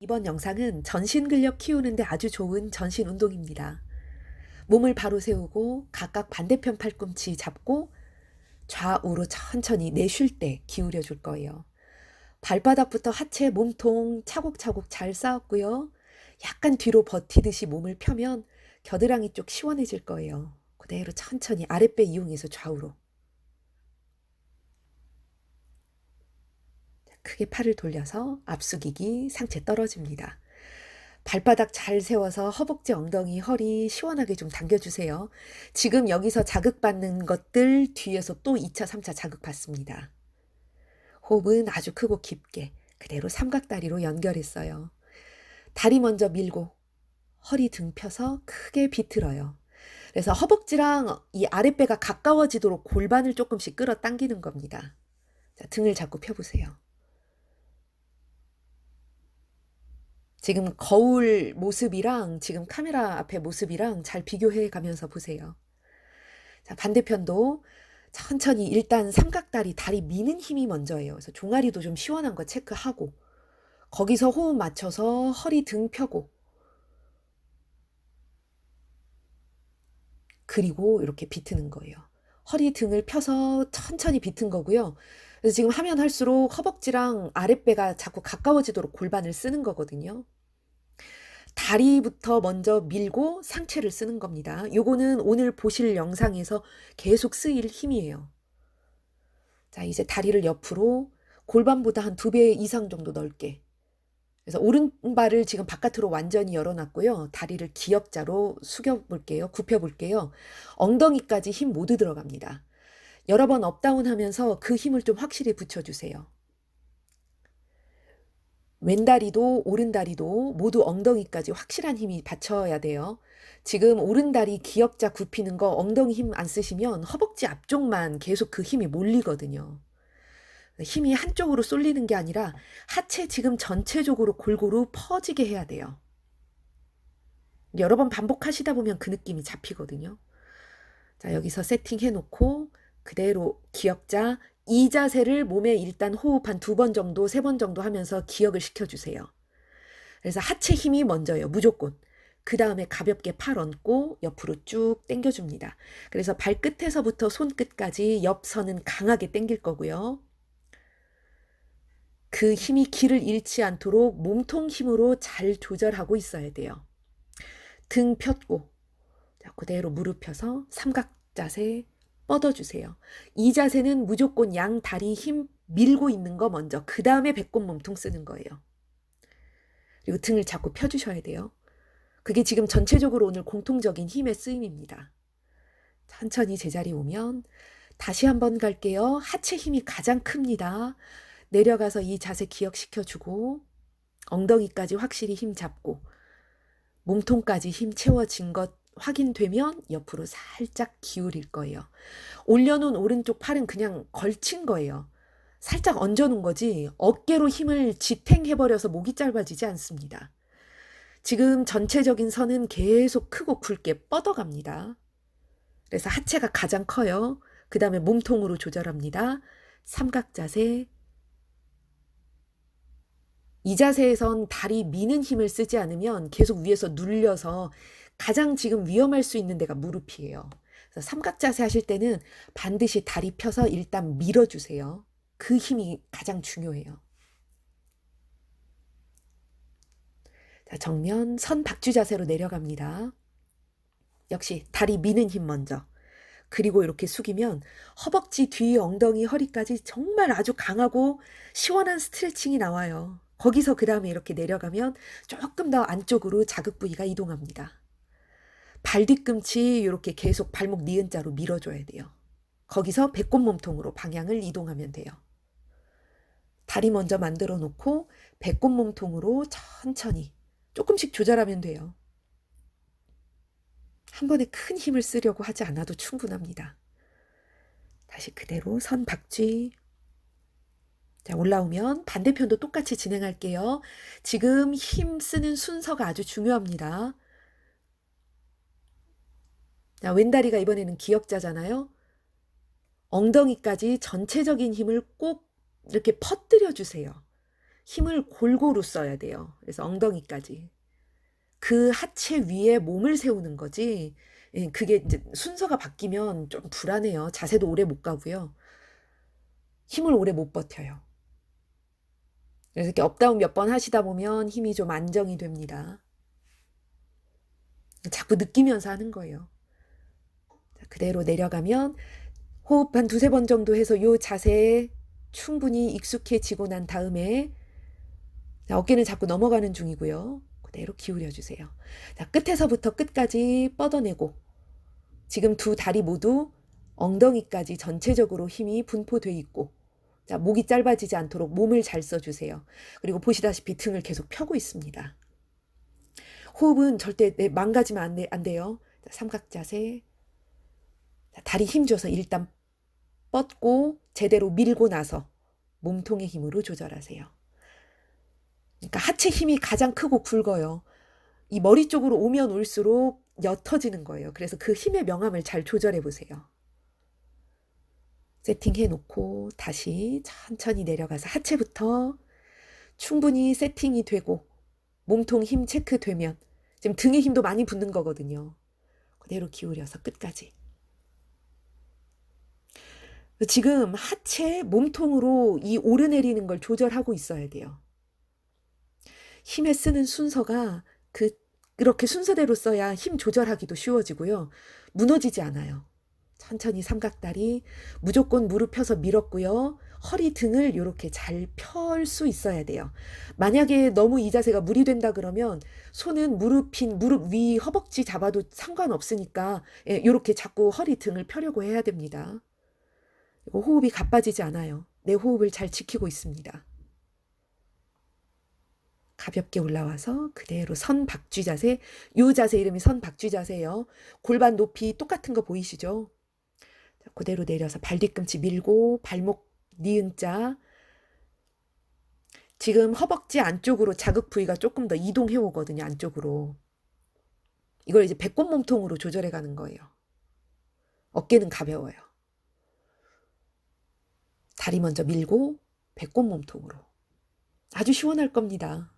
이번 영상은 전신 근력 키우는데 아주 좋은 전신 운동입니다. 몸을 바로 세우고 각각 반대편 팔꿈치 잡고 좌우로 천천히 내쉴 때 기울여 줄 거예요. 발바닥부터 하체, 몸통 차곡차곡 잘 쌓았고요. 약간 뒤로 버티듯이 몸을 펴면 겨드랑이 쪽 시원해질 거예요. 그대로 천천히 아랫배 이용해서 좌우로. 크게 팔을 돌려서 앞숙이기 상체 떨어집니다. 발바닥 잘 세워서 허벅지, 엉덩이, 허리 시원하게 좀 당겨주세요. 지금 여기서 자극받는 것들 뒤에서 또 2차, 3차 자극받습니다. 호흡은 아주 크고 깊게 그대로 삼각다리로 연결했어요. 다리 먼저 밀고 허리 등 펴서 크게 비틀어요. 그래서 허벅지랑 이 아랫배가 가까워지도록 골반을 조금씩 끌어 당기는 겁니다. 자, 등을 잡고 펴보세요. 지금 거울 모습이랑 지금 카메라 앞에 모습이랑 잘 비교해 가면서 보세요. 자, 반대편도 천천히 일단 삼각다리, 다리 미는 힘이 먼저예요. 그래서 종아리도 좀 시원한 거 체크하고 거기서 호흡 맞춰서 허리 등 펴고 그리고 이렇게 비트는 거예요. 허리 등을 펴서 천천히 비튼 거고요. 그래서 지금 하면 할수록 허벅지랑 아랫배가 자꾸 가까워지도록 골반을 쓰는 거거든요. 다리부터 먼저 밀고 상체를 쓰는 겁니다. 요거는 오늘 보실 영상에서 계속 쓰일 힘이에요. 자, 이제 다리를 옆으로 골반보다 한 두 배 이상 정도 넓게. 그래서 오른발을 지금 바깥으로 완전히 열어놨고요. 다리를 기역자로 숙여볼게요. 굽혀볼게요. 엉덩이까지 힘 모두 들어갑니다. 여러 번 업다운 하면서 그 힘을 좀 확실히 붙여주세요. 왼다리도 오른다리도 모두 엉덩이까지 확실한 힘이 받쳐야 돼요. 지금 오른다리 기역자 굽히는 거 엉덩이 힘 안 쓰시면 허벅지 앞쪽만 계속 그 힘이 몰리거든요. 힘이 한쪽으로 쏠리는 게 아니라 하체 지금 전체적으로 골고루 퍼지게 해야 돼요. 여러 번 반복하시다 보면 그 느낌이 잡히거든요. 자, 여기서 세팅해 놓고 그대로 기역자 이 자세를 몸에 일단 호흡 한 두 번 정도, 세 번 정도 하면서 기억을 시켜주세요. 그래서 하체 힘이 먼저요, 무조건. 그 다음에 가볍게 팔 얹고 옆으로 쭉 당겨줍니다. 그래서 발끝에서부터 손끝까지 옆선은 강하게 당길 거고요. 그 힘이 길을 잃지 않도록 몸통 힘으로 잘 조절하고 있어야 돼요. 등 폈고, 자, 그대로 무릎 펴서 삼각 자세 뻗어주세요. 이 자세는 무조건 양 다리 힘 밀고 있는 거 먼저, 그 다음에 배꼽 몸통 쓰는 거예요. 그리고 등을 자꾸 펴주셔야 돼요. 그게 지금 전체적으로 오늘 공통적인 힘의 쓰임입니다. 천천히 제자리 오면 다시 한번 갈게요. 하체 힘이 가장 큽니다. 내려가서 이 자세 기억시켜주고 엉덩이까지 확실히 힘 잡고 몸통까지 힘 채워진 것 확인되면 옆으로 살짝 기울일 거예요. 올려놓은 오른쪽 팔은 그냥 걸친 거예요. 살짝 얹어놓은 거지 어깨로 힘을 지탱해버려서 목이 짧아지지 않습니다. 지금 전체적인 선은 계속 크고 굵게 뻗어갑니다. 그래서 하체가 가장 커요. 그 다음에 몸통으로 조절합니다. 삼각 자세. 이 자세에선 다리 미는 힘을 쓰지 않으면 계속 위에서 눌려서 가장 지금 위험할 수 있는 데가 무릎이에요. 그래서 삼각 자세 하실 때는 반드시 다리 펴서 일단 밀어주세요. 그 힘이 가장 중요해요. 자, 정면 선 박쥐 자세로 내려갑니다. 역시 다리 미는 힘 먼저. 그리고 이렇게 숙이면 허벅지 뒤 엉덩이 허리까지 정말 아주 강하고 시원한 스트레칭이 나와요. 거기서 그 다음에 이렇게 내려가면 조금 더 안쪽으로 자극 부위가 이동합니다. 발 뒤꿈치 이렇게 계속 발목 니은 자로 밀어줘야 돼요. 거기서 배꼽 몸통으로 방향을 이동하면 돼요. 다리 먼저 만들어 놓고 배꼽 몸통으로 천천히 조금씩 조절하면 돼요. 한 번에 큰 힘을 쓰려고 하지 않아도 충분합니다. 다시 그대로 선 박쥐. 자, 올라오면 반대편도 똑같이 진행할게요. 지금 힘 쓰는 순서가 아주 중요합니다. 자, 왼다리가 이번에는 기역자잖아요. 엉덩이까지 전체적인 힘을 꼭 이렇게 퍼뜨려 주세요. 힘을 골고루 써야 돼요. 그래서 엉덩이까지. 그 하체 위에 몸을 세우는 거지. 예, 그게 이제 순서가 바뀌면 좀 불안해요. 자세도 오래 못 가고요. 힘을 오래 못 버텨요. 그래서 이렇게 업다운 몇 번 하시다 보면 힘이 좀 안정이 됩니다. 자꾸 느끼면서 하는 거예요. 자, 그대로 내려가면 호흡 한 두세 번 정도 해서 요 자세에 충분히 익숙해지고 난 다음에 자, 어깨는 자꾸 넘어가는 중이고요. 그대로 기울여 주세요. 자, 끝에서부터 끝까지 뻗어내고 지금 두 다리 모두 엉덩이까지 전체적으로 힘이 분포돼 있고 자, 목이 짧아지지 않도록 몸을 잘 써주세요. 그리고 보시다시피 등을 계속 펴고 있습니다. 호흡은 절대 내- 망가지면 안, 돼, 안 돼요. 자, 삼각자세. 자, 다리 힘줘서 일단 뻗고 제대로 밀고 나서 몸통의 힘으로 조절하세요. 그러니까 하체 힘이 가장 크고 굵어요. 이 머리 쪽으로 오면 올수록 옅어지는 거예요. 그래서 그 힘의 명암을 잘 조절해 보세요. 세팅해 놓고 다시 천천히 내려가서 하체부터 충분히 세팅이 되고 몸통 힘 체크되면 지금 등의 힘도 많이 붙는 거거든요. 그대로 기울여서 끝까지. 지금 하체 몸통으로 이 오르내리는 걸 조절하고 있어야 돼요. 힘에 쓰는 순서가 그 그렇게 순서대로 써야 힘 조절하기도 쉬워지고요. 무너지지 않아요. 천천히 삼각다리 무조건 무릎 펴서 밀었고요. 허리 등을 이렇게 잘 펼 수 있어야 돼요. 만약에 너무 이 자세가 무리된다 그러면 손은 무릎 핀 무릎 위 허벅지 잡아도 상관없으니까 예, 이렇게 자꾸 허리 등을 펴려고 해야 됩니다. 호흡이 가빠지지 않아요. 내 호흡을 잘 지키고 있습니다. 가볍게 올라와서 그대로 선박쥐 자세. 요 자세 이름이 선박쥐 자세예요. 골반 높이 똑같은 거 보이시죠? 자, 그대로 내려서 발 뒤꿈치 밀고 발목 니은 자. 지금 허벅지 안쪽으로 자극 부위가 조금 더 이동해 오거든요. 안쪽으로. 이걸 이제 배꼽 몸통으로 조절해 가는 거예요. 어깨는 가벼워요. 다리 먼저 밀고 배꼽 몸통으로. 아주 시원할 겁니다.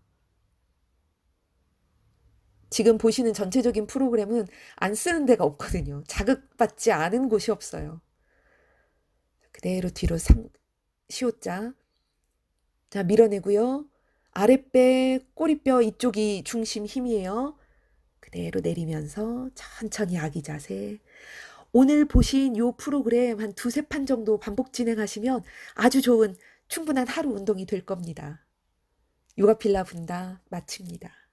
지금 보시는 전체적인 프로그램은 안 쓰는 데가 없거든요. 자극받지 않은 곳이 없어요. 그대로 뒤로 3, 시옷자. 자, 밀어내고요. 아랫배, 꼬리뼈 이쪽이 중심 힘이에요. 그대로 내리면서 천천히 아기 자세. 오늘 보신 요 프로그램 한 두세 판 정도 반복 진행하시면 아주 좋은 충분한 하루 운동이 될 겁니다. 요가 필라 분다 마칩니다.